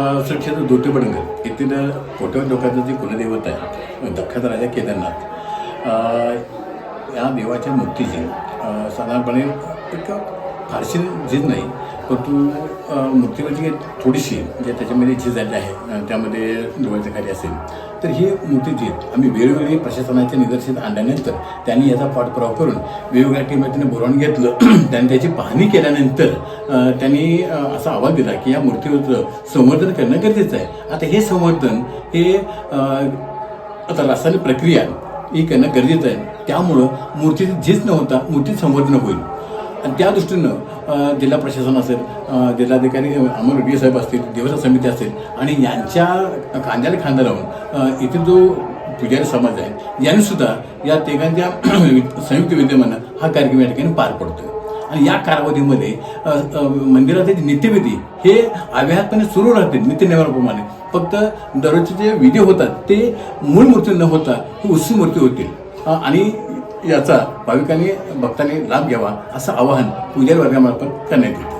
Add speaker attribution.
Speaker 1: सुरक्षेचं दोटेबडंग येथील कोट्यवध लोकांचं जे कुलदैवत आहे दख्खत राजा केदारनाथ या देवाच्या मूर्तीची साधारणपणे एक फारशी झीज नाही. परंतु अ, मूर्तीवरची म्हणजे थोडीशी जे त्याच्यामध्ये जी झाली आहे त्यामध्ये डोळ्याचं कार्य असेल. तर ही मूर्ती जी आम्ही वेळोवेळी प्रशासनाच्या निदर्शनात आणल्यानंतर त्यांनी याचा पाठपुरावा करून वेगवेगळ्या टीमला त्यांनी बोलावून घेतलं. त्यांनी त्याची पाहणी केल्यानंतर त्यांनी असा आवाज दिला की या मूर्तीवरचं संवर्धन करणं गरजेचं आहे. आता हे संवर्धन हे आता रासायनिक प्रक्रिया ही करणं गरजेचं आहे. त्यामुळं मूर्ती झीज न होता मूर्ती संवर्धन होईल. आणि त्या दृष्टीनं जिल्हा प्रशासन असेल जिल्हाधिकारी अमोल डी साहेब असतील देवस्थान समिती असेल आणि यांच्या खांद्याला खांदा लावून अ, इथे जो पुजारी समाज आहे यांनी सुद्धा या तिघांच्या संयुक्त विद्यमानं हा कार्यक्रम या ठिकाणी पार पडतो आणि या कालावधीमध्ये मंदिराचे नित्यविधी हे अव्याहतपणे सुरू राहते नित्यनियमाप्रमाणे फक्त दररोजचे जे विधी होतात ते मूळ मूर्ती न होता ही उत्सव मूर्ती होतील. आणि याचा भाविकांनी भक्तांनी लाभ घ्यावा असं आवाहन पुजारी वर्गामार्फत करण्यात येतं.